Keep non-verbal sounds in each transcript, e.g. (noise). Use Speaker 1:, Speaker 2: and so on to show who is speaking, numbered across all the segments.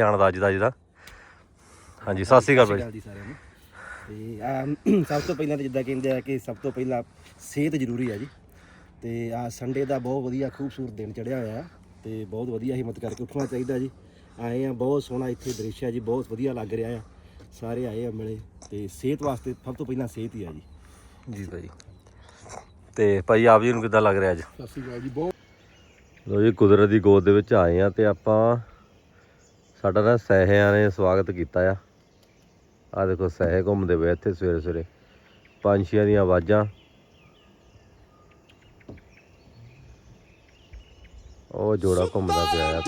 Speaker 1: ਜਾਣਦਾ ਅੱਜ ਦਾ ਜਿਹਦਾ ਹਾਂਜੀ ਸਤਿ ਸ਼੍ਰੀ ਅਕਾਲ ਬਾਈ
Speaker 2: ਜੀ। ਸਾਰਿਆਂ ਨੂੰ। ਤੇ ਆ ਸਭ ਤੋਂ ਪਹਿਲਾਂ ਤਾਂ ਜਿੱਦਾਂ ਕਹਿੰਦੇ ਆ ਕਿ ਸਭ ਤੋਂ ਪਹਿਲਾਂ ਸਿਹਤ ਜ਼ਰੂਰੀ ਆ ਜੀ। ਤੇ ਆ ਸੰਡੇ ਦਾ ਬਹੁਤ ਵਧੀਆ ਖੂਬਸੂਰਤ ਦਿਨ ਚੜਿਆ ਹੋਇਆ ਆ। ਤੇ ਬਹੁਤ ਵਧੀਆ ਹਿੰਮਤ ਕਰਕੇ ਉੱਠਣਾ ਚਾਹੀਦਾ ਜੀ। ਆਏ ਆ ਬਹੁਤ ਸੋਹਣਾ ਇੱਥੇ ਦ੍ਰਿਸ਼ ਆ ਜੀ ਬਹੁਤ ਵਧੀਆ ਲੱਗ ਰਿਹਾ ਆ। ਸਾਰੇ ਆਏ ਆ ਮਿਲੇ। ਤੇ ਸਿਹਤ ਵਾਸਤੇ ਸਭ ਤੋਂ ਪਹਿਲਾਂ ਸਿਹਤ ਹੀ ਆ ਜੀ।
Speaker 1: ਜੀ ਭਾਈ। ਤੇ ਭਾਈ ਆਪ ਜੀ ਨੂੰ ਕਿੱਦਾਂ ਲੱਗ ਰਿਹਾ ਅੱਜ?
Speaker 2: ਸਤਿ ਸ਼੍ਰੀ ਅਕਾਲ ਜੀ ਬਹੁਤ
Speaker 1: ਲੋ ਜੀ ਕੁਦਰਤ ਦੀ ਗੋਦ ਦੇ ਵਿੱਚ ਆਏ ਆ ਤੇ ਆਪਾਂ ਸਾਡਾ ਨਾ ਸਹਿਆਂ ਨੇ ਸਵਾਗਤ ਕੀਤਾ ਆ। ਆ ਦੇਖੋ ਸਹਿ ਘੁੰਮਦੇ ਪਏ ਇੱਥੇ ਸਵੇਰੇ ਸਵੇਰੇ। ਪੰਛੀਆਂ ਦੀਆਂ ਆਵਾਜ਼ਾਂ। ਉਹ ਜੋੜਾ ਘੁੰਮਦਾ ਪਿਆ ਆ।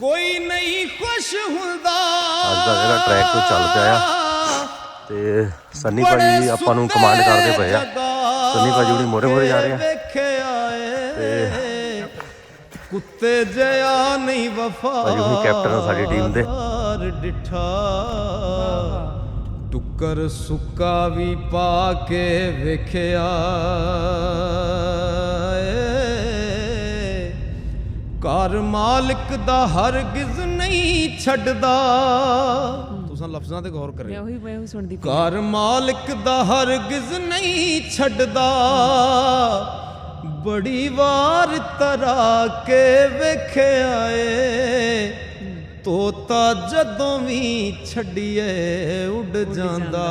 Speaker 3: ਕੋਈ ਨਹੀਂ ਖੁਸ਼ ਹੁੰਦਾ।
Speaker 1: ਅੱਜ ਦਾ ਜਿਹੜਾ ਟਰੈਕ ਤੋਂ ਚੱਲ ਪਿਆ ਆ। ਤੇ ਸੰਨੀ ਭਾਜੀ ਆਪਾਂ ਨੂੰ ਕਮਾਂਡ ਕਰਦੇ ਪਏ ਆ। ਸੰਨੀ ਭਾਜੀ ਹੁਣੀ ਮੋਰੇ ਮੋਰੇ ਜਾ ਰਹੇ ਆ।
Speaker 3: ਏ ਕੁੱਤੇ ਜਿਆ ਨਹੀਂ ਵਫਾ
Speaker 1: ਹੁਣੀ ਕੈਪਟਨ ਆ ਸਾਡੀ ਟੀਮ ਦੇ।
Speaker 3: ਡਿਠਾ। ਟੁੱਕਰ ਸੁੱਕਾ ਵੀ ਪਾ ਕੇ ਵੇਖਿਆ ਘਰ ਮਾਲਕ ਦਾ ਹਰਗਿਜ਼ ਨਹੀਂ ਛੱਡਦਾ। ਤੁਸੀਂ ਲਫ਼ਜ਼ਾਂ ਤੇ ਗੌਰ
Speaker 4: ਮੈਂ
Speaker 3: ਕਰਿਓ
Speaker 4: ਉਹੀ ਮੈਂ ਉਹੀ ਸੁਣਦੀ ਪਈ।
Speaker 3: ਮਾਲਕ ਦਾ ਹਰਗਿਜ਼ ਨਹੀਂ ਛੱਡਦਾ। ਬੜੀ ਵਾਰ ਤਰਾ ਕੇ ਵੇਖਿਆ ਏ ਤੋਤਾ ਜਦੋਂ ਵੀ ਛੱਡੀਏ ਉੱਡ ਜਾਂਦਾ।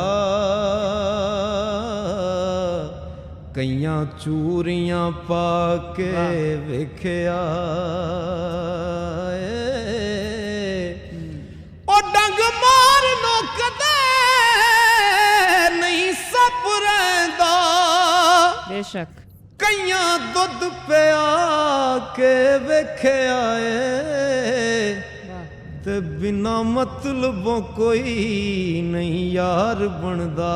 Speaker 3: ਕਈਆਂ ਚੂਰੀਆਂ ਪਾ ਕੇ ਵੇਖਿਆ ਏ ਉਹ ਡੰਗ ਮਾਰਨੋਂ ਕਦੇ ਨਹੀਂ ਸਪ ਰਹਿੰਦਾ।
Speaker 4: ਬੇਸ਼ੱਕ।
Speaker 3: ਕਈਆਂ ਦੁੱਧ ਪਿਆ ਕੇ ਵੇਖਿਆ ਏ।
Speaker 4: ਵਾਹ
Speaker 3: ਤੇ ਬਿਨਾ ਮਤਲਬੋਂ ਕੋਈ ਨਹੀਂ ਯਾਰ ਬਣਦਾ।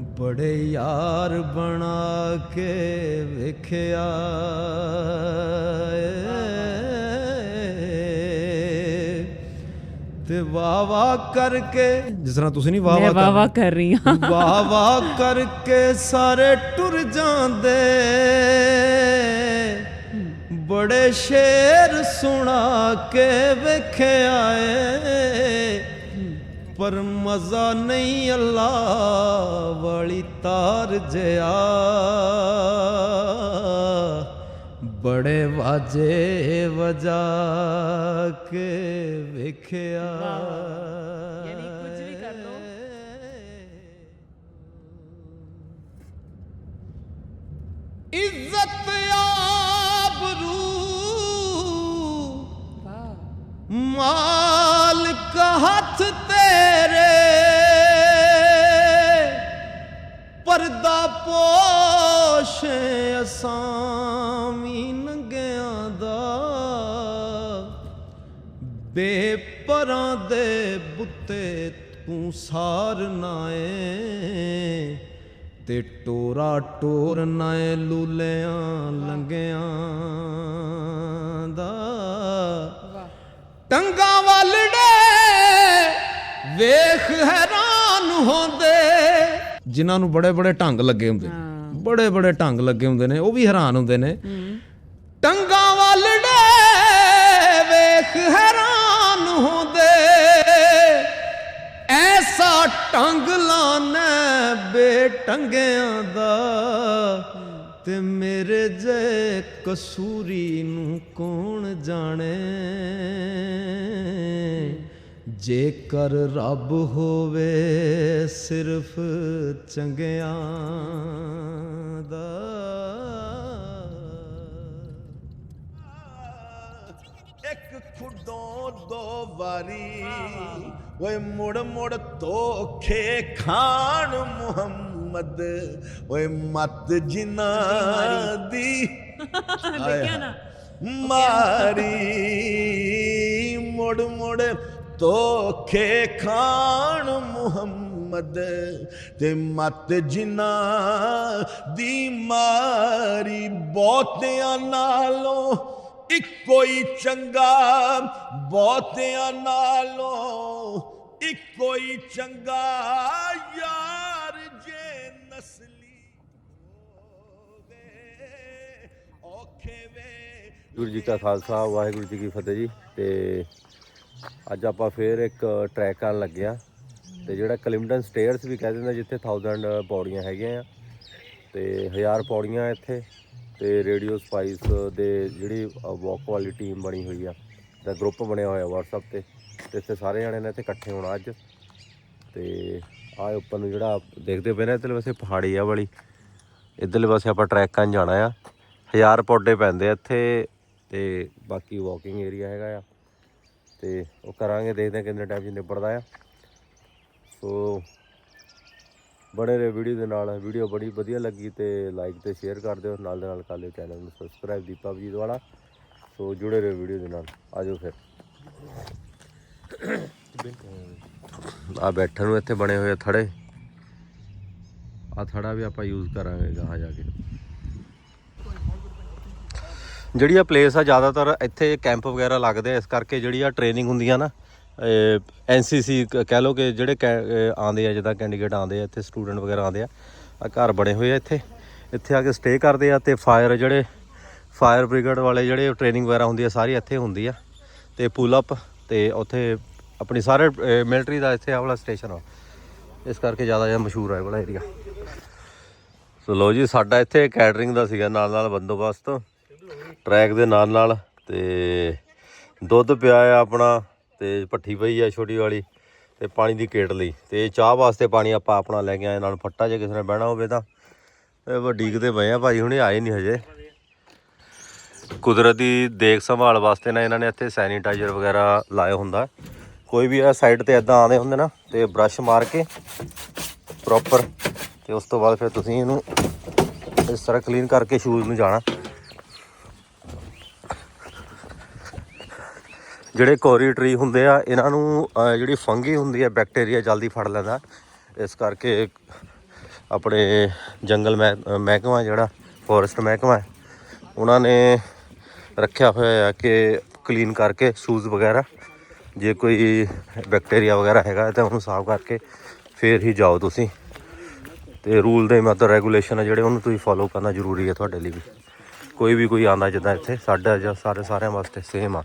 Speaker 3: ਬੜੇ ਯਾਰ ਬਣਾ ਕੇ ਵੇਖਿਆ ਏ। ਤੇ ਵਾਹ ਵਾਹ ਕਰਕੇ। ਜਿਸ ਤਰ੍ਹਾਂ ਤੁਸੀਂ ਨਹੀਂ ਵਾਹ
Speaker 4: ਮੈਂ
Speaker 3: ਵਾਹ
Speaker 4: ਵਾਹ ਵਾਹ ਕਰ ਰਹੀ ਹਾਂ। (laughs)
Speaker 3: ਵਾਹ ਵਾਹ ਕਰਕੇ ਸਾਰੇ ਟੁਰ ਜਾਂਦੇ। ਬੜੇ ਸ਼ੇਰ ਸੁਣਾ ਕੇ ਵੇਖਿਆ ਏ ਪਰ ਮਜ਼ਾ ਨਹੀਂ ਅੱਲਾ ਵਾਲੀ ਤਾਰ ਜਿਆ। ਬੜੇ ਵਾਜੇ ਵਜਾ ਕੇ ਵੇਖਿਆ।
Speaker 4: ਯਾਨੀ ਕੁਝ ਵੀ ਕਰ ਲਓ।
Speaker 3: ਇੱਜ਼ਤ ਆਬਰੂ
Speaker 4: ਵਾਹ।
Speaker 3: ਮਾਲਕ ਹੱਥ ਤੇਰੇ। ਪਰਦਾ ਪੋਸ਼ ਅਸਾਮੀ ਬੇਪਰਾਂ ਦੇ ਬੁੱਤੇ ਤੂੰ ਸਾਰ ਨਾਏ ਤੇ ਟੋਰਾ ਟੋਰ ਨਾਏ ਲੂਲਿਆਂ ਲੰਗਿਆਂ ਦਾ। ਟੰਗਾ ਵਾਲੜੇ ਵੇਖ ਹੈਰਾਨ ਹੁੰਦੇ। ਜਿਨ੍ਹਾਂ ਨੂੰ ਬੜੇ ਬੜੇ ਢੰਗ ਲੱਗੇ ਹੁੰਦੇ। ਬੜੇ ਬੜੇ ਢੰਗ ਲੱਗੇ ਹੁੰਦੇ ਨੇ ਉਹ ਵੀ ਹੈਰਾਨ ਹੁੰਦੇ ਨੇ। ਟੰਗਾ ਐਸਾ ਟੰਗ ਲਾਣਾ ਬੇਟੰਗਿਆਂ ਦਾ, ਤੇ ਮੇਰੇ ਜੇ ਕਸੂਰੀ ਨੂੰ ਕੌਣ ਜਾਣੇ? ਜੇਕਰ ਰੱਬ ਹੋਵੇ ਸਿਰਫ ਚੰਗਿਆਂ ਦਾ।
Speaker 5: ਦੋ ਵਾਰੀ। ਓਏ ਮੁੜ ਮੁੜ ਧੋਖੇ ਖਾਨ ਮੁਹੰਮਦ। ਓਏ ਮਤ ਜਿਨਾ ਦੀ (laughs)
Speaker 4: ਦੇਖਿਆ ਨਾ।
Speaker 5: ਮਾਰੀ। ਮੁੜ ਮੁੜ ਧੋਖੇ ਖਾਨ ਮੁਹੰਮਦ। ਤੇ ਮਤ ਜਿਨਾ ਦੀ ਮਾਰੀ ਬਹੁਤਿਆਂ ਨਾਲੋਂ ਇੱਕੋ ਹੀ ਚੰਗਾ ਬਹੁਤਿਆਂ ਨਾਲੋਂ, ਇੱਕੋ ਹੀ ਚੰਗਾ ਯਾਰ ਜੇ ਨਸਲੀ
Speaker 1: ਗੁਰੂ ਜੀ ਕਾ ਖਾਲਸਾ, ਵਾਹਿਗੁਰੂ ਜੀ ਕੀ ਫਤਿਹ ਜੀ। ਤੇ ਅੱਜ ਆਪਾਂ ਫੇਰ ਇੱਕ ਟਰੈਕ ਕਰਨ ਲੱਗਿਆ ਆ ਤੇ ਜਿਹੜਾ ਕਲਿਮਟਨ ਸਟੇਅਰਸ ਵੀ ਕਹਿ ਦਿੰਦੇ ਜਿੱਥੇ 1000 ਪੌੜੀਆਂ ਹੈਗੀਆਂ ਆ। ਤੇ 1000 ਪੌੜੀਆਂ ਇੱਥੇ। ਤੇ ਰੇਡੀਓ ਸਪਾਈਸ ਦੇ ਜਿਹੜੀ ਵਾਕ ਵਾਲੀ ਟੀਮ ਬਣੀ ਹੋਈ ਆ, ਦਾ ਗਰੁੱਪ ਬਣਿਆ ਹੋਇਆ WhatsApp ਤੇ ਤੇ ਇੱਥੇ ਸਾਰੇ ਜਣੇ ਨੇ ਇੱਥੇ ਇਕੱਠੇ ਹੋਣਾ ਅੱਜ। ਤੇ ਆਹ ਉੱਪਰ ਨੂੰ ਜਿਹੜਾ ਦੇਖਦੇ ਪਏ ਨੇ, ਇੱਧਰਲੇ ਪਾਸੇ ਪਹਾੜੀ ਆ ਵਾਲੀ, ਇੱਧਰਲੇ ਪਾਸੇ ਆਪਾਂ ਟਰੈਕ ਕਰਨ ਜਾਣਾ ਆ। ਹਜ਼ਾਰ ਪੌਡੇ ਪੈਂਦੇ ਆ ਇੱਥੇ, ਤੇ ਬਾਕੀ ਵਾਕਿੰਗ ਏਰੀਆ ਹੈਗਾ ਆ। ਤੇ ਉਹ ਕਰਾਂਗੇ, ਦੇਖਦੇ ਹਾਂ ਕਿੰਨੇ ਟਾਈਮ 'ਚ ਨਿਬੜਦਾ ਆ। ਸੋ ਬਣੇ ਰਹੇ ਵੀਡੀਓ ਦੇ ਨਾਲ। ਵੀਡੀਓ ਬੜੀ ਵਧੀਆ ਲੱਗੀ ਤੇ ਲਾਈਕ ਤੇ ਸ਼ੇਅਰ ਕਰ ਦਿਓ। ਨਾਲ ਦੇ ਨਾਲ ਕਰ ਲਿਓ ਚੈਨਲ ਨੂੰ ਸਬਸਕ੍ਰਾਈਬ ਦੀਪਕ ਜੀ ਦੁਆਰਾ ਸੋ ਜੁੜੇ ਰਹੋ ਵੀਡੀਓ ਦੇ ਨਾਲ। ਆਜੋ ਫਿਰ। ਆ ਬੈਠਣ ਨੂੰ ਇੱਥੇ ਬਣੇ ਹੋਏ ਆ ਥੜੇ। ਆ ਥੜਾ ਵੀ ਆਪਾਂ ਯੂਜ਼ ਕਰਾਂਗੇ ਗਾਹਾਂ ਜਾ ਕੇ। ਜਿਹੜੀ ਆ ਪਲੇਸ ਆ ਜ਼ਿਆਦਾਤਰ ਇੱਥੇ ਕੈਂਪ ਵਗੈਰਾ ਲੱਗਦੇ ਆ। ਇਸ ਕਰਕੇ ਜਿਹੜੀ ਆ ਟ੍ਰੇਨਿੰਗ ਹੁੰਦੀ ਆ ਨਾ ਐਨਸੀਸੀ ਕਹਿ ਲਓ ਕਿ ਜਿਹੜੇ ਕੈ- ਆਉਂਦੇ ਆ, ਜਿੱਦਾਂ ਕੈਂਡੀਡੇਟ ਆਉਂਦੇ ਆ, ਇੱਥੇ ਸਟੂਡੈਂਟ ਵਗੈਰਾ ਆਉਂਦੇ ਆ ਆ ਘਰ ਬਣੇ ਹੋਏ ਆ ਇੱਥੇ। ਇੱਥੇ ਆ ਕੇ ਸਟੇ ਕਰਦੇ ਆ ਤੇ ਫਾਇਰ ਜਿਹੜੇ ਫਾਇਰ ਬ੍ਰਿਗੇਡ ਵਾਲੇ ਜਿਹੜੇ ਟ੍ਰੇਨਿੰਗ ਵਗੈਰਾ ਹੁੰਦੀ ਆ, ਸਾਰੀ ਇੱਥੇ ਹੁੰਦੀ ਆ। ਤੇ ਪੁਲ ਅਪ ਤੇ ਉੱਥੇ ਆਪਣੀ ਸਾਰੇ ਮਿਲਟਰੀ ਦਾ ਇੱਥੇ ਆ ਵਾਲਾ ਸਟੇਸ਼ਨ ਆ। ਇਸ ਕਰਕੇ ਜ਼ਿਆਦਾ ਜਿਹਾ ਮਸ਼ਹੂਰ ਆ ਇਹ ਵਾਲਾ ਏਰੀਆ ਸੋ ਲੋ ਜੀ, ਸਾਡਾ ਇੱਥੇ ਕੈਟਰਿੰਗ ਦਾ ਸੀਗਾ ਨਾਲ ਨਾਲ ਬੰਦੋਬਸਤ। ਟਰੈਕ ਦੇ ਨਾਲ ਨਾਲ ਤੇ ਦੁੱਧ ਪਿਆ ਆ ਆਪਣਾ। ਤੇ ਪੱਠੀ ਪਈ ਆ ਛੋਟੀ ਵਾਲੀ ਤੇ ਪਾਣੀ ਦੀ ਕੇਟ ਲਈ। ਤੇ ਚਾਹ ਵਾਸਤੇ ਪਾਣੀ ਆਪਾਂ ਆਪਣਾ ਲੈ ਕੇ ਆਏ, ਨਾਲ ਫੱਟਾ ਜੇ ਕਿਸੇ ਨੇ ਬਹਿਣਾ ਹੋਵੇ ਤਾਂ। ਇਹ ਵੱਡੀ ਕਿਤੇ ਪਏ ਆ ਭਾਈ ਹੁਣੇ ਆਏ ਨਹੀਂ ਹਜੇ। ਕੁਦਰਤੀ ਦੇਖ ਸੰਭਾਲ ਵਾਸਤੇ ਨਾ ਇਹਨਾਂ ਨੇ ਇੱਥੇ ਸੈਨੀਟਾਈਜ਼ਰ ਵਗੈਰਾ ਲਾਇਆ ਹੁੰਦਾ। ਕੋਈ ਵੀ ਆ ਸਾਈਡ ਤੇ ਇਦਾਂ ਆਉਂਦੇ ਹੁੰਦੇ ਨਾ, ਤੇ ਬ੍ਰਸ਼ ਮਾਰ ਕੇ ਪ੍ਰੋਪਰ, ਤੇ ਉਸ ਤੋਂ ਬਾਅਦ ਫਿਰ ਤੁਸੀਂ ਇਹਨੂੰ ਇਸ ਤਰ੍ਹਾਂ ਕਲੀਨ ਕਰਕੇ ਸ਼ੂਜ਼ ਨੂੰ ਜਾਣਾ। ਜਿਹੜੇ ਕੋਰੀ ਟਰੀ ਹੁੰਦੇ ਆ, ਇਹਨਾਂ ਨੂੰ ਜਿਹੜੀ ਫੰਗੀ ਹੁੰਦੀ ਆ, ਬੈਕਟੀਰੀਆ ਜਲਦੀ ਫੜ ਲੈਂਦਾ। ਇਸ ਕਰਕੇ ਆਪਣੇ ਜੰਗਲ ਮਹਿ- ਮਹਿਕਮਾ ਜਿਹੜਾ ਫੋਰੈਸਟ ਮਹਿਕਮਾ ਉਹਨਾਂ ਨੇ ਰੱਖਿਆ ਹੋਇਆ ਹੈ ਕਿ ਕਲੀਨ ਕਰਕੇ ਸ਼ੂਜ਼ ਵਗੈਰਾ, ਜੇ ਕੋਈ ਬੈਕਟੀਰੀਆ ਵਗੈਰਾ ਹੈਗਾ ਤਾਂ ਉਹਨੂੰ ਸਾਫ਼ ਕਰਕੇ ਫੇਰ ਹੀ ਜਾਓ ਤੁਸੀਂ। ਤੇ ਰੂਲ ਦੇ ਮਤਲਬ ਰੈਗੂਲੇਸ਼ਨ ਆ ਜਿਹੜੇ, ਉਹਨੂੰ ਤੁਸੀਂ ਫੋਲੋ ਕਰਨਾ ਜ਼ਰੂਰੀ ਹੈ ਤੁਹਾਡੇ ਲਈ ਵੀ। ਕੋਈ ਵੀ ਕੋਈ ਆਂਦਾ ਜਿੱਦਾਂ ਇੱਥੇ, ਸਾਡਾ ਜਾਂ ਸਾਰੇ ਸਾਰਿਆਂ ਵਾਸਤੇ ਸੇਮ ਆ।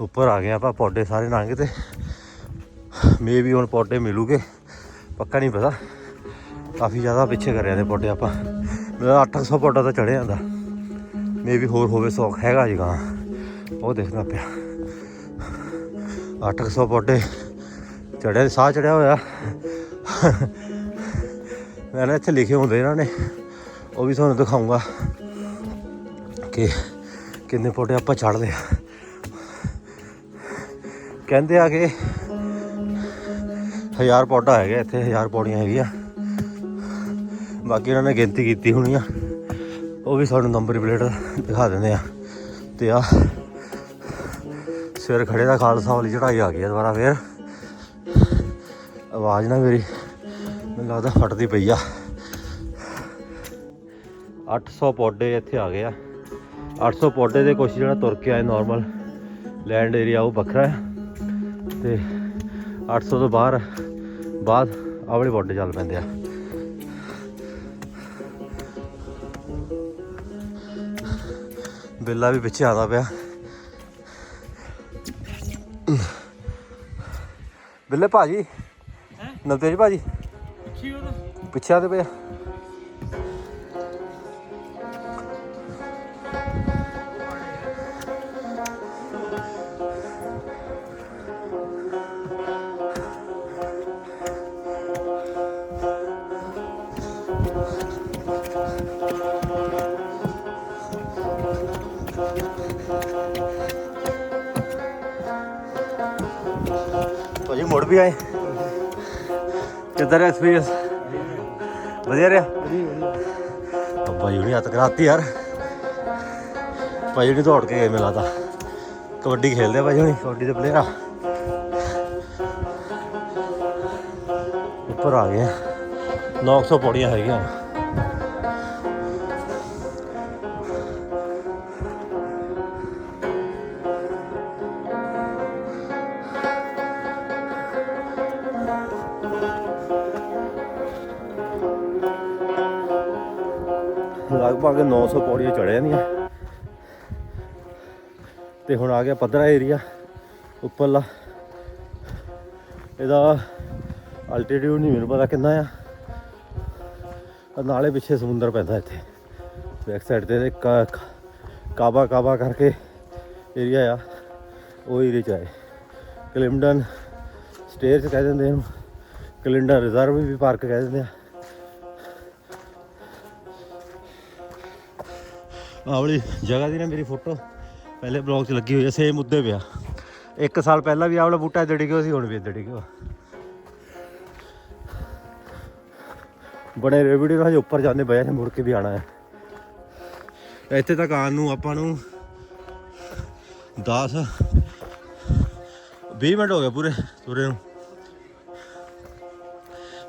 Speaker 1: ਉੱਪਰ ਆ ਗਏ ਆਪਾਂ, ਪੌਡੇ ਸਾਰੇ ਲੰਘ ਤੇ ਮੇ ਵੀ ਹੁਣ ਪੌਡੇ ਮਿਲੂਗੇ, ਪੱਕਾ ਨਹੀਂ ਪਤਾ। ਕਾਫੀ ਜ਼ਿਆਦਾ ਪਿੱਛੇ ਕਰਿਆ ਨੇ ਪੌਡੇ ਆਪਾਂ। ਮੇਰਾ 800 ਪੌਡਾ ਤਾਂ ਚੜਿਆ ਜਾਂਦਾ। ਮੇ ਵੀ ਹੋਰ ਹੋਵੇ, ਸੌਖ ਹੈਗਾ ਜੀ ਉਹ ਦੇਖਣਾ ਪਿਆ। 800 ਪੌਡੇ ਚੜਿਆ ਸਾਹ ਚੜਿਆ ਹੋਇਆ। ਮੈਂ ਨਾ ਇੱਥੇ ਲਿਖੇ ਹੁੰਦੇ ਇਹਨਾਂ ਨੇ, ਉਹ ਵੀ ਤੁਹਾਨੂੰ ਦਿਖਾਉਂਗਾ ਕਿ ਕਿੰਨੇ ਪੌੜੇ ਆਪਾਂ ਚੜ੍ਹਦੇ ਆ। ਕਹਿੰਦੇ ਆ ਕਿ ਹਜ਼ਾਰ ਪੌਡਾ ਹੈਗਾ ਇੱਥੇ, ਹਜ਼ਾਰ ਪੌੜੀਆਂ ਹੈਗੀਆਂ। ਬਾਕੀ ਉਹਨਾਂ ਨੇ ਗਿਣਤੀ ਕੀਤੀ ਹੋਣੀ ਆ। ਉਹ ਵੀ ਸਾਨੂੰ ਨੰਬਰ ਪਲੇਟ ਦਿਖਾ ਦਿੰਦੇ ਆ। ਤੇ ਆ ਸਿਰ ਖੜੇ ਦਾ ਖਾਲਸਾ ਵਾਲੀ ਚੜਾਈ ਆ ਗਈ ਆ ਦੁਬਾਰਾ ਫੇਰ। ਆਵਾਜ਼ ਨਾ ਮੇਰੀ, ਮੈਨੂੰ ਲੱਗਦਾ ਫਟਦੀ ਪਈ ਆ। 800 ਪੌਡੇ ਇੱਥੇ ਆ ਗਏ ਆ। 800 ਪੌਡੇ ਦੇ ਕੁਛ ਜਿਹੜਾ ਤੁਰ ਕੇ ਆਏ ਨਾਰਮਲ ਲੈਂਡ ਏਰੀਆ ਉਹ ਵੱਖਰਾ ਹੈ। ਤੇ 800 ਤੋਂ ਬਾਹਰ ਬਾਅਦ ਆਹ ਵਾਲੇ ਚੱਲ ਪੈਂਦੇ ਆ। ਬਿੱਲਾ ਵੀ ਪਿੱਛੇ ਆਦਾ ਪਿਆ। ਬਿੱਲੇ ਭਾਜੀ ਨਵਤੇਜ ਭਾਜੀ? ਪਿੱਛੇ ਆਦੇ ਪਿਆ ਵੀ ਆਏ ਕਿੱਦਾਂ ਰਿਹਾ ਐਕਸਪੀਰੀਅੰਸ ਵਧੀਆ ਰਿਹਾ? ਭਾਈ ਹੁਣੀ ਹੱਥ ਕਰਾਤੀ ਯਾਰ। ਭਾਈ ਹੁਣੀ ਦੌੜ ਕੇ ਗਏ ਮੈਨੂੰ ਲੱਗਦਾ। ਕਬੱਡੀ ਖੇਲਦੇ ਆ ਭਾਈ ਹੁਣੀ। ਕਬੱਡੀ ਦੇ ਪਲੇਅਰ ਆ। ਉੱਪਰ ਆ ਗਏ ਆ। 900 ਪੌੜੀਆਂ ਹੈਗੀਆਂ। ਲਗਭਗ 900 ਪੌੜੀਆਂ ਚੜ੍ਹ ਜਾਂਦੀਆਂ। ਤੇ ਹੁਣ ਆ ਗਿਆ ਪੱਧਰਾ ਏਰੀਆ, ਉੱਪਰਲਾ। ਇਹਦਾ ਅਲਟੀਟਿਊਡ ਨਹੀਂ ਮੈਨੂੰ ਪਤਾ ਕਿੰਨਾ ਆ। ਨਾਲੇ ਪਿੱਛੇ ਸਮੁੰਦਰ ਪੈਂਦਾ ਇੱਥੇ। ਬੈਕ ਸਾਈਡ ਤੇ ਕਾ- ਕਾਬਾ ਕਾਬਾ ਕਰਕੇ ਏਰੀਆ ਆ, ਉਹ ਏਰੀਆ ਚ ਆਏ ਕਲਿਮਡਨ ਸਟੇਅਰਸ ਕਹਿ ਦਿੰਦੇ ਇਹਨੂੰ। ਕਲਿੰਡਨ ਰਿਜ਼ਰਵ ਵੀ ਪਾਰਕ ਕਹਿ ਦਿੰਦੇ ਆ। ਆਹ ਵਾਲੀ ਜਗ੍ਹਾ ਦੀ ਨਾ ਮੇਰੀ ਫੋਟੋ ਪਹਿਲੇ ਬਲੌਗ 'ਚ ਲੱਗੀ ਹੋਈ ਹੈ ਸੇਮ ਮੁੱਦੇ ਪਿਆ। ਇੱਕ ਸਾਲ ਪਹਿਲਾਂ ਵੀ ਆਵਲਾ ਬੂਟਾ ਇੱਧਰ ਡਿੱਗਿਆ ਸੀ, ਹੁਣ ਵੀ ਇੱਧਰ ਡਿੱਗਿਆ। ਬੜੇ ਰੇ ਵੀਡੀਓ ਹਜੇ ਉੱਪਰ ਜਾਂਦੇ ਪਏ ਨੇ ਮੁੜ ਕੇ ਵੀ ਆਣਾ ਹੈ। ਇੱਥੇ ਤੱਕ ਆਉਣ ਨੂੰ ਆਪਾਂ ਨੂੰ 10 20 ਮਿੰਟ ਹੋ ਗਏ ਪੂਰੇ, ਤੁਰੇ ਨੂੰ।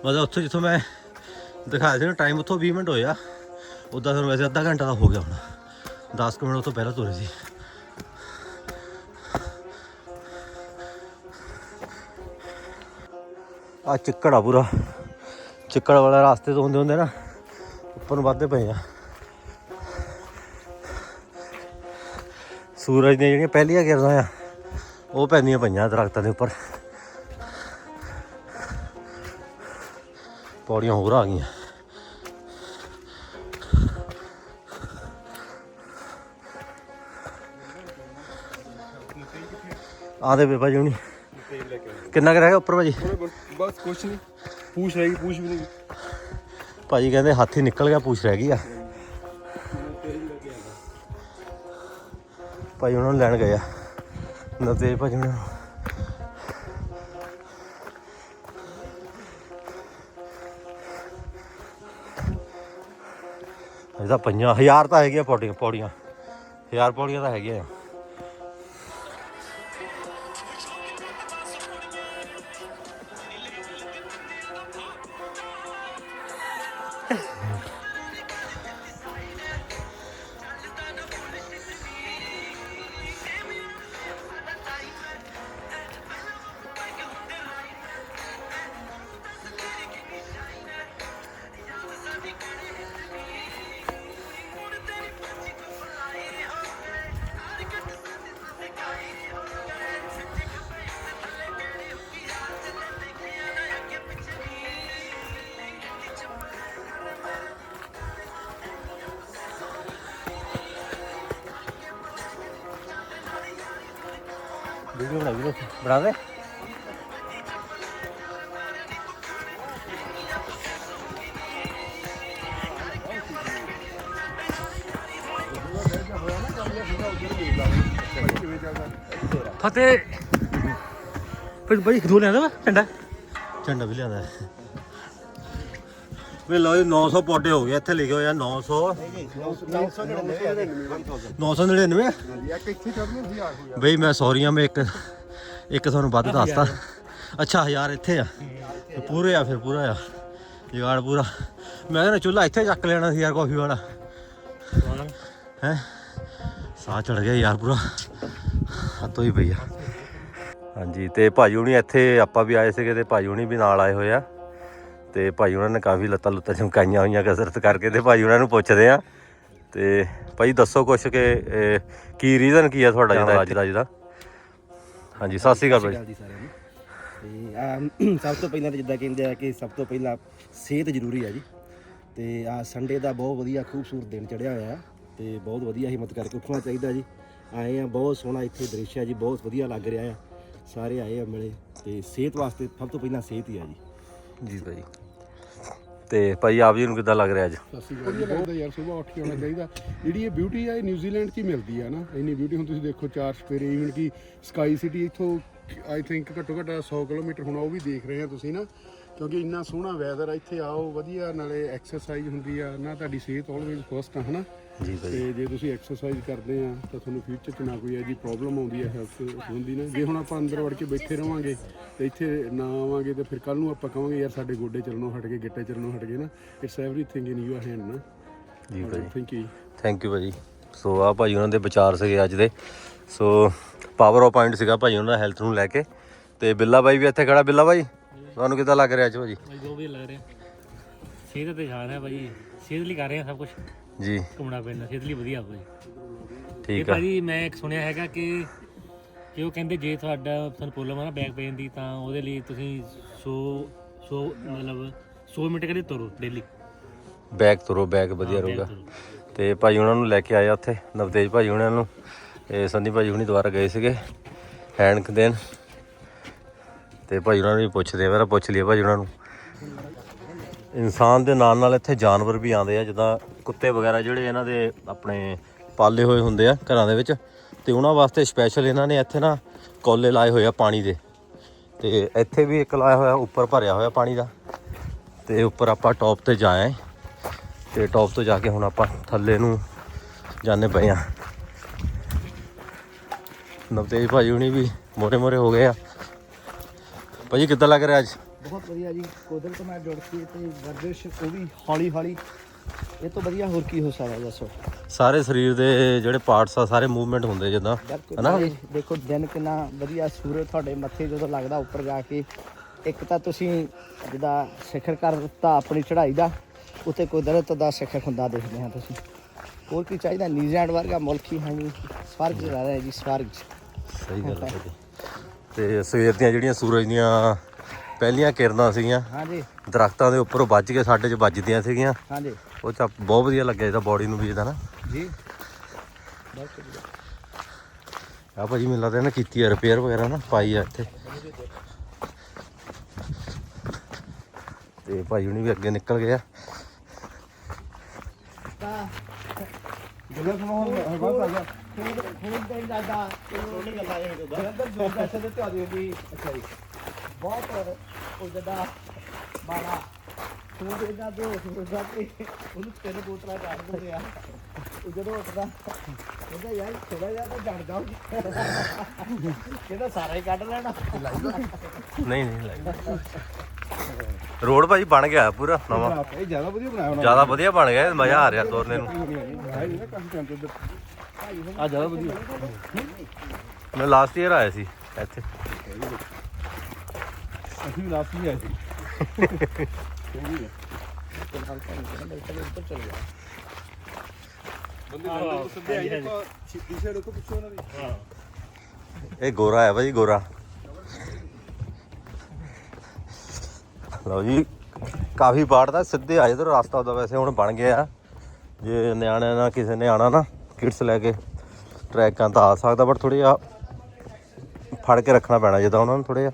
Speaker 1: ਮਤਲਬ ਉੱਥੇ ਜਿੱਥੋਂ ਮੈਂ ਦਿਖਾਇਆ ਸੀ ਨਾ ਟਾਈਮ ਉੱਥੋਂ 20 ਮਿੰਟ ਹੋਇਆ ਉੱਦਾਂ ਸਾਨੂੰ ਵੈਸੇ ਅੱਧਾ ਘੰਟਾ ਦਾ ਹੋ ਗਿਆ ਹੁਣ। 10 ਕੁ ਮਿੰਟ ਉਹ ਤੋਂ ਪਹਿਲਾਂ ਤੁਰੇ ਸੀ। ਆ ਚਿੱਕੜ ਆ ਪੂਰਾ। ਚਿੱਕੜ ਵਾਲਾ ਰਸਤੇ ਤੋਂ ਹੁੰਦੇ ਹੁੰਦੇ ਨਾ, ਉੱਪਰ ਨੂੰ ਵੱਧਦੇ ਪਏ ਆ। ਸੂਰਜ ਦੀਆਂ ਜਿਹੜੀਆਂ ਪਹਿਲੀਆਂ ਕਿਰਨਾਂ ਆ, ਉਹ ਪੈਂਦੀਆਂ ਪਈਆਂ ਦਰਖਤਾਂ ਦੇ ਉੱਪਰ। ਪੌੜੀਆਂ ਹੋਰ ਆ ਗਈਆਂ। ਆਦੇ ਵੇ ਭਾਜੀ ਹੁਣੀ। ਕਿੰਨਾ ਕੁ ਰਹਿ ਗਿਆ ਉੱਪਰ ਭਾਜੀ?
Speaker 6: ਬਸ ਕੁਛ ਨਹੀਂ ਪੂਛ ਰਹੀ ਪੂਛ ਵੀ ਨਹੀਂ।
Speaker 1: ਭਾਜੀ ਕਹਿੰਦੇ ਹੱਥ ਹੀ ਨਿਕਲ ਗਿਆ ਪੂਛ ਰਹਿ ਗਈ ਆ। ਭਾਈ ਉਹਨਾਂ ਨੂੰ ਲੈਣ ਗਏ ਆ। ਨਤੇਜ ਭਾਜੀ ਉਹਨਾਂ ਨੂੰ। ਇਹਦਾ ਪੰਜਾਂ ਹਜ਼ਾਰ ਤਾਂ ਹੈਗੀਆਂ ਪੌੜੀਆਂ ਪੌੜੀਆਂ। ਹਜ਼ਾਰ ਪੌੜੀਆਂ ਤਾਂ ਹੈਗੀਆਂ ਬਣਾ ਦੇ
Speaker 7: ਫਤਿਹ। ਫਿਰ ਬਾਈ ਦੋ ਲਿਆਂਦਾ ਵਾ ਝੰਡਾ?
Speaker 1: ਝੰਡਾ ਵੀ ਲਿਆਦਾ। ਵੇ ਲਓ ਜੀ 900 ਪੌਡੇ ਹੋ ਗਏ ਇੱਥੇ ਲਿਖਿਆ ਹੋਇਆ 900 999 ਬਈ ਮੈਂ ਸੌਰੀ ਆ ਮੈਂ ਇੱਕ ਇੱਕ ਤੁਹਾਨੂੰ ਵੱਧ ਦੱਸਤਾ ਅੱਛਾ ਹਜ਼ਾਰ ਇੱਥੇ ਆ। ਪੂਰੇ ਆ ਫਿਰ ਪੂਰਾ ਆ। ਜੁਗਾੜ ਪੂਰਾ। ਮੈਂ ਕਹਿੰਦਾ ਚੁੱਲ੍ਹਾ ਇੱਥੇ ਚੱਕ ਲੈਣਾ ਸੀ ਯਾਰ ਕਾਫੀ ਵਾਲਾ। ਹੈ? ਸਾਹ ਚੜ ਗਿਆ ਯਾਰ ਪੂਰਾ। ਹੱਥੋਂ ਹੀ ਪਈ ਆ। ਹਾਂਜੀ ਤੇ ਭਾਜੀ ਹੁਣੀ ਇੱਥੇ ਆਪਾਂ ਵੀ ਆਏ ਸੀਗੇ ਤੇ ਭਾਜੀ ਹੁਣੀ ਵੀ ਨਾਲ ਆਏ ਹੋਏ ਆ। ਤੇ ਭਾਜੀ ਉਹਨਾਂ ਨੇ ਕਾਫੀ ਲੱਤਾਂ ਲੁੱਤਾਂ ਚਮਕਾਈਆਂ ਹੋਈਆਂ ਕਸਰਤ ਕਰਕੇ ਤੇ ਭਾਜੀ ਉਹਨਾਂ ਨੂੰ ਪੁੱਛਦੇ ਆ। ਤੇ ਭਾਈ ਦੱਸੋ ਕੁਛ ਕਿ ਕੀ ਰੀਜ਼ਨ ਕੀ ਆ ਤੁਹਾਡਾ ਜਿਹੜਾ ਅੱਜ ਦਾ ਜਿਹਦਾ ਹਾਂਜੀ ਸਤਿ ਸ਼੍ਰੀ ਅਕਾਲ ਭਾਈ।
Speaker 2: ਜੀ ਸਾਰਿਆਂ ਨੂੰ। ਤੇ ਸਭ ਤੋਂ ਪਹਿਲਾਂ ਤਾਂ ਜਿੱਦਾਂ ਕਹਿੰਦੇ ਆ ਕਿ ਸਭ ਤੋਂ ਪਹਿਲਾਂ ਸਿਹਤ ਜ਼ਰੂਰੀ ਆ ਜੀ। ਤੇ ਆ ਸੰਡੇ ਦਾ ਬਹੁਤ ਵਧੀਆ ਖੂਬਸੂਰਤ ਦਿਨ ਚੜਿਆ ਹੋਇਆ। ਆ ਤੇ ਬਹੁਤ ਵਧੀਆ ਹਿੰਮਤ ਕਰਕੇ ਉੱਠਣਾ ਚਾਹੀਦਾ ਜੀ। ਆਏ ਆ ਬਹੁਤ ਸੋਹਣਾ ਇੱਥੇ ਦ੍ਰਿਸ਼ ਆ ਜੀ ਬਹੁਤ ਵਧੀਆ ਲੱਗ ਰਿਹਾ ਆ। ਸਾਰੇ ਆਏ ਆ ਮਿਲੇ। ਤੇ ਸਿਹਤ ਵਾਸਤੇ ਸਭ ਤੋਂ ਪਹਿਲਾਂ ਸਿਹਤ ਹੀ ਆ ਜੀ।
Speaker 1: ਜੀ ਭਾਈ। ਤੇ ਭਾਈ ਆਪ ਜੀ ਨੂੰ ਕਿੱਦਾਂ ਲੱਗ ਰਿਹਾ ਅੱਜ?
Speaker 8: ਸਸੀ ਵਧੀਆ ਲੱਗਦਾ ਯਾਰ ਸਵੇਰ ਉੱਠ ਕੇ ਆਉਣਾ ਚਾਹੀਦਾ। ਜਿਹੜੀ ਇਹ ਬਿਊਟੀ ਆ, ਇਹ ਨਿਊਜ਼ੀਲੈਂਡ 'ਚ ਹੀ ਮਿਲਦੀ ਆ ਨਾ। ਇੰਨੀ ਬਿਊਟੀ ਹੁਣ ਤੁਸੀਂ ਦੇਖੋ ਚਾਰ ਸਪੇਰੇ ਈਵਨ ਕਿ ਸਕਾਈ ਸਿਟੀ ਇੱਥੋਂ ਆਈ ਥਿੰਕ ਘੱਟੋ ਘੱਟ 100 ਕਿਲੋਮੀਟਰ ਹੋਣਾ ਉਹ ਵੀ ਦੇਖ ਰਹੇ ਆ ਤੁਸੀਂ ਨਾ। ਕਿਉਂਕਿ ਇੰਨਾ ਸੋਹਣਾ ਵੈਦਰ ਆ, ਇੱਥੇ ਆਓ, ਵਧੀਆ, ਨਾਲੇ ਐਕਸਰਸਾਈਜ਼ ਹੁੰਦੀ ਆ। ਨਾ ਤੁਹਾਡੀ ਸਿਹਤ ਆਲਵੇਜ਼ ਫਸਟ ਆ, ਹਨਾ?
Speaker 1: ਜੀ ਭਾਈ
Speaker 8: ਤੇ ਜੇ ਤੁਸੀਂ ਐਕਸਰਸਾਈਜ਼ ਕਰਦੇ ਆ ਤਾਂ ਤੁਹਾਨੂੰ ਫਿਊਚਰ 'ਚ ਨਾ ਕੋਈ ਐਜੀ ਪ੍ਰੋਬਲਮ ਆਉਂਦੀ ਹੈ ਹੈਲਥ ਹੁੰਦੀ ਨਾ। ਜੇ ਹੁਣ ਆਪਾਂ ਅੰਦਰ ਵੜ ਕੇ ਬੈਠੇ ਰਵਾਂਗੇ ਤੇ ਇੱਥੇ ਨਾ ਆਵਾਂਗੇ ਤੇ ਫਿਰ ਕੱਲ ਨੂੰ ਆਪਾਂ ਕਹਾਂਗੇ ਯਾਰ ਸਾਡੇ ਗੋਡੇ ਚੱਲਣੋਂ ਹਟ ਗਏ ਗਿੱਟੇ ਚੱਲਣੋਂ ਹਟ ਗਏ ਨਾ। It's everything in your hand ਨਾ।
Speaker 1: ਜੀ ਭਾਈ
Speaker 8: ਥੈਂਕ ਯੂ
Speaker 1: ਥੈਂਕ ਯੂ ਭਾਜੀ। ਸੋ ਆ ਭਾਈ ਉਹਨਾਂ ਦੇ ਵਿਚਾਰ ਸੀਗੇ ਅੱਜ ਦੇ। ਸੋ ਪਾਵਰ ਆਫ ਪੁਆਇੰਟ ਸੀਗਾ ਭਾਈ ਉਹਨਾਂ ਦਾ ਹੈਲਥ ਨੂੰ ਲੈ ਕੇ। ਤੇ ਬਿੱਲਾ ਬਾਈ ਵੀ ਇੱਥੇ ਖੜਾ। ਬਿੱਲਾ ਬਾਈ ਤੁਹਾਨੂੰ ਕਿੱਦਾਂ ਲੱਗ ਰਿਹਾ ਅੱਜ ਭਾਜੀ?
Speaker 7: ਭਾਈ ਜੋ ਵੀ ਲੱਗ ਰਿਹਾ। ਸਿਹਤ ਤੇ ਜਾਨ ਹੈ ਭਾਈ। ਸਿਹਤ ਲਈ ਕਰ ਰਹੇ ਆ ਸਭ ਕੁਝ
Speaker 1: ਜੀ।
Speaker 7: ਘੁੰਮਣਾ ਫਿਰਨਾ ਸਿਹਤ ਲਈ ਵਧੀਆ ਤੇ
Speaker 1: ਠੀਕ ਆ।
Speaker 7: ਭਾਜੀ ਮੈਂ ਇੱਕ ਸੁਣਿਆ ਹੈਗਾ ਕਿ ਕਿ ਉਹ ਕਹਿੰਦੇ ਜੇ ਤੁਹਾਡਾ ਤੁਹਾਨੂੰ ਪ੍ਰੋਬਲਮ ਆ ਨਾ ਬੈਕ ਪੇਨ ਦੀ ਤਾਂ ਉਹਦੇ ਲਈ ਤੁਸੀਂ 100 100 ਮਤਲਬ 100 ਮਿੰਟ ਕਦੇ ਤੁਰੋ ਡੇਲੀ
Speaker 1: ਬੈਗ ਤੁਰੋ ਬੈਗ ਵਧੀਆ ਰਹੂਗਾ। ਤੇ ਭਾਈ ਉਹਨਾਂ ਨੂੰ ਲੈ ਕੇ ਆਇਆ ਉੱਥੇ ਨਵਤੇਜ ਭਾਈ ਉਹਨਾਂ ਨੂੰ। ਇਹ ਸੰਦੀਪ ਭਾਈ ਹੁਣੀ ਦੁਬਾਰਾ ਗਏ ਸੀਗੇ ਹੈਂਡ ਦੇਣ। ਤੇ ਭਾਈ ਉਹਨਾਂ ਨੂੰ ਵੀ ਪੁੱਛਦੇ ਆ ਮੇਰਾ ਪੁੱਛ ਲਿਆ ਭਾਈ ਉਹਨਾਂ ਨੂੰ। ਇਨਸਾਨ ਦੇ ਨਾਲ ਨਾਲ ਇੱਥੇ ਜਾਨਵਰ ਵੀ ਆਉਂਦੇ ਆ, ਜਿੱਦਾਂ ਕੁੱਤੇ ਵਗੈਰਾ ਜਿਹੜੇ ਇਹਨਾਂ ਦੇ ਆਪਣੇ ਪਾਲੇ ਹੋਏ ਹੁੰਦੇ ਆ ਘਰਾਂ ਦੇ ਵਿੱਚ। ਤੇ ਉਹਨਾਂ ਵਾਸਤੇ ਸਪੈਸ਼ਲ ਇਹਨਾਂ ਨੇ ਇੱਥੇ ਨਾ ਕੋਲੇ ਲਾਏ ਹੋਏ ਆ ਪਾਣੀ ਦੇ। ਤੇ ਇੱਥੇ ਵੀ ਇੱਕ ਲਾਇਆ ਹੋਇਆ, ਉੱਪਰ ਭਰਿਆ ਹੋਇਆ ਪਾਣੀ ਦਾ। ਤੇ ਉੱਪਰ ਆਪਾਂ ਟੌਪ ਤੇ ਜਾਏ ਤੇ ਟੌਪ ਤੋਂ ਜਾ ਕੇ ਹੁਣ ਆਪਾਂ ਥੱਲੇ ਨੂੰ ਜਾਣੇ ਪਏ ਆ। ਨਵਤੇਜ ਭਾਜੀ ਹੁਣੀ ਵੀ ਮੋਰੇ ਮੋਰੇ ਹੋ ਗਏ ਆ। ਭਾਜੀ ਕਿੱਦਾਂ ਲੱਗ ਰਿਹਾ ਅੱਜ?
Speaker 2: ਬਹੁਤ ਵਧੀਆ ਜੀ। ਕੁਦਰਤ ਨਾਲ ਜੁੜ ਕੇ ਤੇ ਵਰਜਿਸ਼ ਉਹ ਵੀ ਹੌਲੀ ਹੌਲੀ। ਇਹ ਤੋਂ ਵਧੀਆ ਹੋਰ ਕੀ ਹੋ ਸਕਦਾ ਦੱਸੋ?
Speaker 1: ਸਾਰੇ ਸਰੀਰ ਦੇ ਜਿਹੜੇ ਪਾਰਟਸ ਆ ਸਾਰੇ ਮੂਵਮੈਂਟ ਹੁੰਦੇ ਜਿੱਦਾਂ ਹਨਾ?
Speaker 9: ਦੇਖੋ ਦਿਨ ਕਿੰਨਾ ਵਧੀਆ ਸੂਰਜ ਤੁਹਾਡੇ ਮੱਥੇ ਜਦੋਂ ਲੱਗਦਾ ਉੱਪਰ ਜਾ ਕੇ ਇੱਕ ਤਾਂ ਤੁਸੀਂ ਜਿਹਦਾ ਸਿਖਰ ਕਰ ਦਿੱਤਾ ਆਪਣੀ ਚੜ੍ਹਾਈ ਦਾ ਉੱਤੇ ਕੁਦਰਤ ਦਾ ਸਿਖਰ ਹੁੰਦਾ ਦੇਖਦੇ ਹਾਂ ਤੁਸੀਂ। ਹੋਰ ਕੀ ਚਾਹੀਦਾ? ਨਿਊਜ਼ੀਲੈਂਡ ਵਰਗਾ ਮੁਲਕ ਹੀ ਹੈ ਨਹੀਂ ਸਵਰਗ ਰਹਿ ਰਿਹਾ ਜੀ ਸਵਰਗ।
Speaker 1: ਸਹੀ ਗੱਲ ਹੈ ਤੇ ਸਵੇਰ ਦੀਆਂ ਜਿਹੜੀਆਂ ਸੂਰਜ ਦੀਆਂ ਪਹਿਲੀਆਂ ਕਿਰਨਾਂ ਸੀਗੀਆਂ।
Speaker 9: ਹਾਂਜੀ।
Speaker 1: ਦਰਖਤਾਂ ਦੇ ਉੱਪਰੋਂ ਵੱਜ ਕੇ ਸਾਡੇ 'ਚ ਵੱਜਦੀਆਂ ਸੀਗੀਆਂ।
Speaker 9: ਹਾਂਜੀ।
Speaker 1: ਉਹ ਚ ਬਹੁਤ ਵਧੀਆ ਲੱਗਿਆ ਇਹਦਾ ਬਾਡੀ ਨੂੰ ਵੀ ਇਹਦਾ ਨਾ।
Speaker 9: ਜੀ।
Speaker 1: ਆ ਭਾਜੀ ਮੈਨੂੰ ਲੱਗਦਾ ਇਹਨਾਂ ਕੀਤੀ ਆ ਰਿਪੇਅਰ ਵਗੈਰਾ ਨਾ ਪਾਈ ਆ ਇੱਥੇ। ਤੇ ਭਾਈ ਹੁਣੀ ਵੀ ਅੱਗੇ ਨਿਕਲ ਗਏ ਆ।
Speaker 9: ਹੁਣ ਤੇ ਦਾਦਾ ਉਹ ਨਹੀਂ ਗੱਲਾਂ ਇਹ ਕਰਦਾ ਅੰਦਰ ਜੋ ਪੈਸੇ ਦੇ ਤੁਹਾਡੀ ਦੀ ਅੱਛਾ ਜੀ। ਬਹੁਤ ਉਹ ਜਦਾ ਬਾੜਾ ਤੂੰ ਦੇ ਦਾ ਦੋ ਸੁਣਦਾ ਕਿ ਉਹਨੂੰ ਤਿੰਨ ਬੋਤਲਾਂ ਕੱਢ ਦਿੰਦੇ ਆ। ਉਹ ਜਦੋਂ ਉੱਠਦਾ। ਕਹਿੰਦਾ ਯਾਰ ਥੋੜਾ ਜਿਹਾ ਤਾਂ ਜੜ ਜਾਓ ਕਹਿੰਦਾ ਸਾਰਾ ਹੀ ਕੱਢ ਲੈਣਾ।
Speaker 1: ਨਹੀਂ ਨਹੀਂ ਲੱਗਦਾ ਰੋਡ ਭਾਜੀ ਬਣ ਗਿਆ ਪੂਰਾ ਨਵਾਂ।
Speaker 8: ਇਹ ਜ਼ਿਆਦਾ ਵਧੀਆ ਬਣਾਇਆ ਹੋਣਾ।
Speaker 1: ਜ਼ਿਆਦਾ ਵਧੀਆ ਬਣ ਗਿਆ ਮਜ਼ਾ ਆ ਰਿਹਾ ਤੋਰਨੇ ਨੂੰ।
Speaker 8: ਤੋਂ
Speaker 1: ਆ ਜ਼ਿਆਦਾ ਵਧੀਆ ਮੈਂ ਲਾਸਟ ਈਅਰ ਆਇਆ ਸੀ ਇੱਥੇ।
Speaker 8: ਅਸੀਂ ਲਾਸਟ ਹੀ ਆਏ ਸੀ। ਪਿੱਛੇ ਦੇਖੋ ਪਿੱਛੇ ਉਹਨਾਂ ਦੀ
Speaker 1: ਇਹ ਗੋਰਾ ਹੈ ਭਾਜੀ ਗੋਰਾ। ਲਓ ਜੀ, ਕਾਫੀ ਬਾੜ ਦਾ ਸਿੱਧੇ ਆ ਤੇ ਰਸਤਾ ਉਹਦਾ ਵੈਸੇ ਹੁਣ ਬਣ ਗਿਆ। ਜੇ ਨਿਆਣਿਆਂ ਨਾਲ ਕਿਸੇ ਨੇ ਆਣਾ ਨਾ, ਕਿਡਸ ਲੈ ਕੇ, ਟਰੈਕਾਂ ਤਾਂ ਆ ਸਕਦਾ ਬਟ ਥੋੜੀ ਆ ਫੜ ਕੇ ਰੱਖਣਾ ਪੈਣਾ, ਜਿੱਦਾਂ ਉਹਨਾਂ ਨੂੰ ਥੋੜੇ ਜਿਹਾ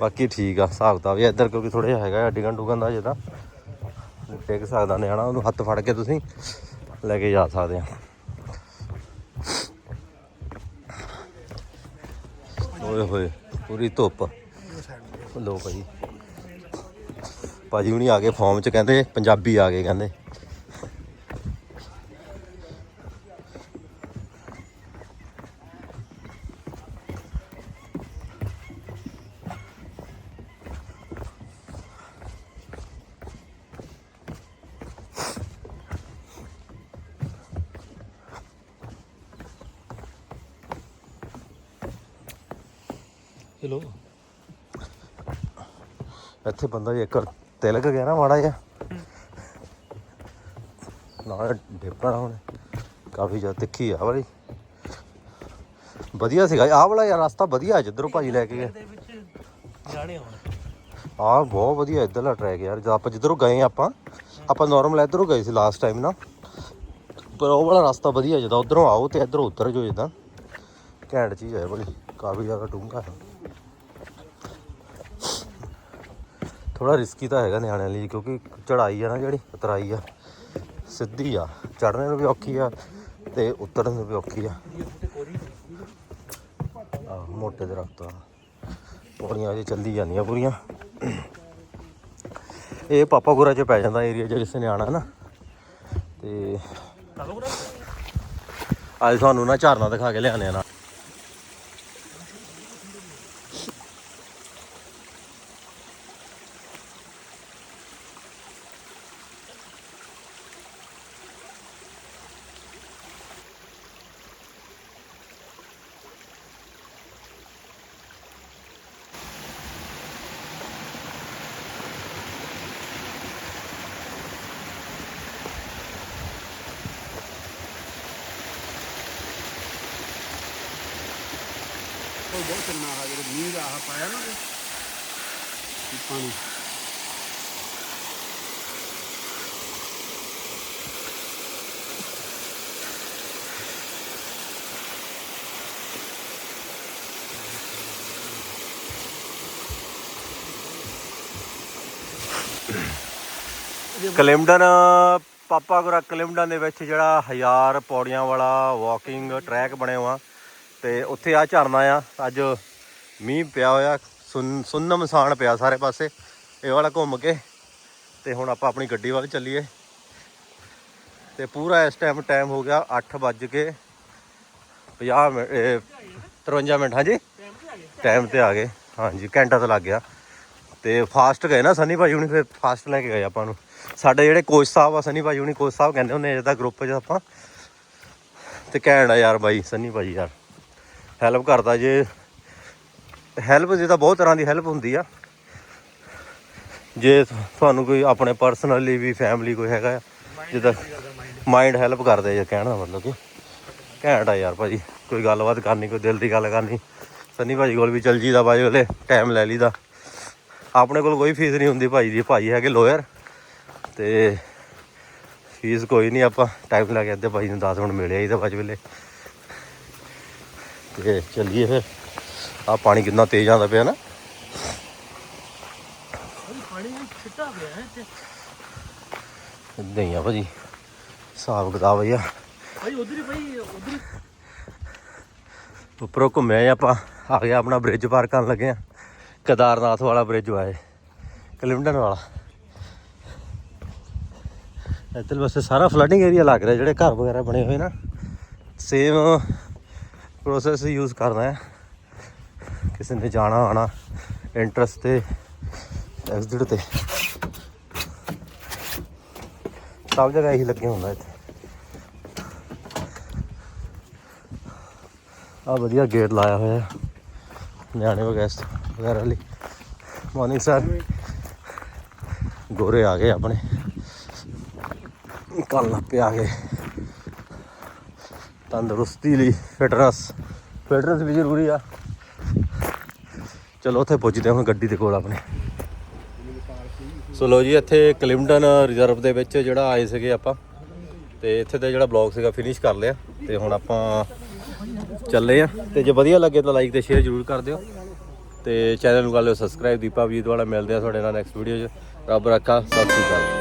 Speaker 1: ਬਾਕੀ ਠੀਕ ਆ, ਹਿਸਾਬ ਤਾਂ ਵੀ ਇੱਧਰ ਕਿਉਂਕਿ ਥੋੜਾ ਜਿਹਾ ਹੈਗਾ ਡਿਗਨ ਡੁਗਨ ਦਾ ਜਿੱਦਾਂ ਟਿਕ ਸਕਦਾ ਨਿਆਣਾ ਉਹਨੂੰ ਹੱਥ ਫੜ ਕੇ ਤੁਸੀਂ ਲੈ ਕੇ ਜਾ ਸਕਦੇ ਆ। ਓਏ ਹੋਏ, ਪੂਰੀ ਧੁੱਪ। ਲੋ ਭਾਈ। ਭਾਜੀ ਹੁਣੀ ਆ ਗਏ ਫਾਰਮ ਚ, ਕਹਿੰਦੇ ਪੰਜਾਬੀ ਆ ਗਏ, ਕਹਿੰਦੇ। ਬੰਦਾ ਜੇ ਇੱਕ ਤਿਲਕ ਗਿਆ ਨਾ ਮਾੜਾ ਜਿਹਾ। ਨਾ ਡੇਪਣਾ ਹੁਣ ਕਾਫੀ ਜ਼ਿਆਦਾ ਤਿੱਖੀ ਆ ਵਾਲੀ। ਵਧੀਆ ਸੀਗਾ। ਆਹ ਵਾਲਾ ਯਾਰ ਰਸਤਾ ਵਧੀਆ ਜਿੱਧਰੋਂ ਭਾਜੀ ਲੈ ਕੇ ਗਏ।
Speaker 7: ਦੇ ਵਿੱਚ ਜਾਣੇ ਹੁਣ।
Speaker 1: ਆਹ ਬਹੁਤ ਵਧੀਆ ਇੱਧਰਲਾ ਟਰੈਕ ਯਾਰ। ਜਦ ਆਪਾਂ ਜਿੱਧਰੋਂ ਗਏ ਆਪਾਂ ਆਪਾਂ ਨਾਰਮਲ ਇੱਧਰੋਂ ਗਏ ਸੀ ਲਾਸਟ ਟਾਈਮ ਨਾ। ਪਰ ਉਹ ਵਾਲਾ ਰਸਤਾ ਵਧੀਆ ਜਿੱਦਾਂ ਉਧਰੋਂ ਆਓ ਤੇ ਇੱਧਰੋਂ ਉਤਰ ਜਾਓ ਜਿੱਦਾਂ। ਘੈਂਟ ਚੀਜ਼ ਹੈ ਬੜੀ ਕਾਫੀ ਜ਼ਿਆਦਾ ਡੂੰਘਾ ਹੈ। ਥੋੜਾ ਰਿਸਕੀ ਤਾਂ ਹੈਗਾ ਨਿਆਣਿਆਂ ਲਈ ਕਿਉਂਕਿ ਚੜਾਈ ਆ ਨਾ ਜਿਹੜੀ, ਉਤਰਾਈ ਆ, ਸਿੱਧੀ ਆ, ਚੜ੍ਹਨੇ ਨੂੰ ਵੀ ਔਖੀ ਆ ਤੇ ਉਤਰਨ ਨੂੰ ਵੀ ਔਖੀ ਆ। ਆਹ, ਮੋਟੇ ਦਰਖਤ ਆ। ਪੌੜੀਆਂ ਅਜੇ ਚੱਲੀ ਜਾਂਦੀਆਂ ਪੂਰੀਆਂ। ਇਹ ਪਾਪਾ ਗੁਰਾ ਚ ਪੈ ਜਾਂਦਾ ਏਰੀਆ ਜਿਸ ਨੇ ਆਣਾ ਨਾ। ਤੇ ਅੱਜ ਤੁਹਾਨੂੰ ਨਾ ਝਰਨਾ ਦਿਖਾ ਕੇ ਲਿਆਣੇ ਆ ਨਾ
Speaker 8: ਬਹੁਤ ਚੰਨਾ ਆ ਜਿਹੜੇ ਮੀਂਹ ਦਾ ਆਹ ਪਾਇਆ ਨਾ ਇਹ ਪਾਣੀ।
Speaker 1: ਕਲਿਮਡਨ ਪਾਪਾ ਗੁਰਾ ਕਲਿਮਡਨ ਦੇ ਵਿੱਚ ਜਿਹੜਾ ਹਜ਼ਾਰ ਪੌੜੀਆਂ ਵਾਲਾ ਵਾਕਿੰਗ ਟਰੈਕ ਬਣਿਆ ਹੋਆ ਤੇ ਉੱਥੇ ਆ ਝਰਨਾ ਆ, ਅੱਜ ਮੀਂਹ ਪਿਆ ਹੋਇਆ, ਸੁੰਨ, ਸੁੰਨਮ ਸਾਨ ਪਿਆ ਸਾਰੇ ਪਾਸੇ, ਇਹ ਵਾਲਾ ਘੁੰਮ ਕੇ, ਤੇ ਹੁਣ ਆਪਾਂ ਆਪਣੀ ਗੱਡੀ ਵੱਲ ਚੱਲੀਏ। ਤੇ ਪੂਰਾ ਇਸ ਟਾਈਮ ਟਾਈਮ ਹੋ ਗਿਆ 8 ਵੱਜ ਕੇ 50 ਮਿੰਟ 53 ਮਿੰਟ, ਹਾਂਜੀ? ਟਾਈਮ ਤੇ ਆ ਗਏ, ਹਾਂਜੀ, ਘੰਟਾ ਤਾਂ ਲੱਗ ਗਿਆ। ਤੇ ਫਾਸਟ ਗਏ ਨਾ ਸਨੀ ਭਾਈ ਹੁਣੀ, ਫਿਰ ਫਾਸਟ ਲੈ ਕੇ ਗਏ ਆਪਾਂ ਨੂੰ। ਸਾਡੇ ਜਿਹੜੇ ਕੋਚ ਸਾਹਿਬ ਆ, ਸਨੀ ਭਾਈ ਹੁਣੀ ਕੋਚ ਸਾਹਿਬ ਕਹਿੰਦੇ ਹੁੰਦੇ ਜਿਹਦਾ ਗਰੁੱਪ 'ਚ ਆਪਾਂ। ਤੇ ਕਹਿਣ ਆ ਯਾਰ ਬਾਈ, ਸਨੀ ਭਾਈ ਯਾਰ। ਹੈਲਪ ਕਰਦਾ ਜੇ। ਹੈਲਪ ਜਿਹਦਾ ਬਹੁਤ ਤਰ੍ਹਾਂ ਦੀ ਹੈਲਪ ਹੁੰਦੀ ਆ। ਜੇ ਤੁਹਾਨੂੰ ਕੋਈ ਆਪਣੇ ਪਰਸਨਲੀ ਵੀ ਫੈਮਿਲੀ ਕੋਈ ਹੈਗਾ ਆ, ਜਿੱਦਾਂ ਮਾਈਂਡ ਹੈਲਪ ਕਰਦੇ ਜੇ ਕਹਿਣਾ ਮਤਲਬ ਕਿ। ਘੈਂਟ ਆ ਯਾਰ ਭਾਜੀ, ਕੋਈ ਗੱਲਬਾਤ ਕਰਨੀ, ਕੋਈ ਦਿਲ ਦੀ ਗੱਲ ਕਰਨੀ। ਸਨੀ ਭਾਜੀ ਕੋਲ ਵੀ ਚੱਲ ਜੀਦਾ ਬਾਈ ਵੇਲੇ ਟਾਈਮ ਲੈ ਲਈਦਾ। ਆਪਣੇ ਕੋਲ ਕੋਈ ਫੀਸ ਨਹੀਂ ਹੁੰਦੀ ਭਾਈ ਦੀ, ਭਾਈ ਹੈਗੇ ਲੋਇਰ ਤੇ ਫੀਸ ਕੋਈ ਨਹੀਂ, ਆਪਾਂ ਟਾਈਮ ਲਾ ਕੇ ਅੱਧੇ ਭਾਈ ਨੂੰ 10 ਮਿੰਟ ਮਿਲਿਆ ਹੀ ਤਾਂ ਬਾਅਦ ਵੇਲੇ। ਤੇ ਚੱਲੀਏ ਫਿਰ। ਆ ਪਾਣੀ ਕਿੰਨਾ ਤੇਜ਼ ਆਉਂਦਾ ਪਿਆ ਨਾ।
Speaker 7: ਪਾਣੀ ਛਿੱਟਾ ਪਿਆ ਹੈ ਇੱਥੇ।
Speaker 1: ਏਦਾਂ ਹੀ ਆ ਭਾਜੀ। ਹਿਸਾਬ ਕਿਤਾਬ ਆ।
Speaker 7: ਭਾਈ ਉਧਰ ਹੀ ਭਾਈ ਉਧਰ
Speaker 1: ਉੱਪਰੋਂ ਘੁੰਮਿਆ ਆਪਾਂ। ਆ ਗਿਆ ਆਪਣਾ ਬ੍ਰਿਜ ਪਾਰ ਕਰਨ ਲੱਗੇ ਆ। ਕੇਦਾਰਨਾਥ ਵਾਲਾ ਬ੍ਰਿਜ ਆਏ। ਕਲਿਮਡਨ ਵਾਲਾ। ਇੱਧਰ ਵਸੇ ਸਾਰਾ ਫਲੱਡਿੰਗ ਏਰੀਆ ਲੱਗ ਰਿਹਾ ਜਿਹੜੇ ਘਰ ਵਗੈਰਾ ਬਣੇ ਹੋਏ ਨਾ। ਸੇਮ ਪ੍ਰੋਸੈਸ ਯੂਜ਼ ਕਰਨਾ ਹੈ। ਕਿਸੇ ਨੇ ਜਾਣਾ ਆਣਾ ਇੰਟਰਸਟ ਤੇ ਐਗਜ਼ਿਟ ਤੇ। ਸਭ ਜਗ੍ਹਾ ਇਹੀ ਲੱਗੇ ਹੁੰਦਾ ਇੱਥੇ। ਆ ਵਧੀਆ ਗੇਟ ਲਾਇਆ ਹੋਇਆ ਨਿਆਣੇ ਵਗੈਰਾ ਵਗੈਰਾ ਲਈ। ਮਾਰਨਿੰਗ ਸਰ ਗੋਰੇ ਆ ਗਏ ਆਪਣੇ। ਕੱਲ ਪੇ ਆ ਗਏ। ਤੰਦਰੁਸਤੀ ਲਈ ਫਿਟਨੈਸ ਫਿਟਨੈਸ ਵੀ ਜ਼ਰੂਰੀ ਆ। ਚਲੋ ਉੱਥੇ ਪੁੱਜਦੇ ਹਾਂ ਹੁਣ ਗੱਡੀ ਦੇ ਕੋਲ ਆਪਣੇ। ਸੋ ਲੋ ਜੀ, ਇੱਥੇ ਕਲਿਮਟਨ ਰਿਜ਼ਰਵ ਦੇ ਵਿੱਚ ਜਿਹੜਾ ਆਏ ਸੀਗੇ ਆਪਾਂ, ਤੇ ਇੱਥੇ ਦਾ ਜਿਹੜਾ ਬਲੌਗ ਸੀਗਾ ਫਿਨਿਸ਼ ਕਰ ਲਿਆ, ਤੇ ਹੁਣ ਆਪਾਂ ਚੱਲੇ ਆ ਤੇ ਜੇ ਵਧੀਆ ਲੱਗੇ ਤਾਂ ਲਾਈਕ ਤੇ ਸ਼ੇਅਰ ਜ਼ਰੂਰ ਕਰ ਦਿਓ। ਤੇ ਚੈਨਲ ਨੂੰ ਕਰ ਲਿਓ ਸਬਸਕ੍ਰਾਈਬ ਦੀਪਾ ਵੀਰ ਦੁਆਰਾ ਮਿਲਦੇ ਆ ਤੁਹਾਡੇ ਨਾਲ ਨੈਕਸਟ ਵੀਡੀਓ 'ਚ। ਰੱਬ ਰੱਖਾ, ਸਤਿ ਸ਼੍ਰੀ ਅਕਾਲ।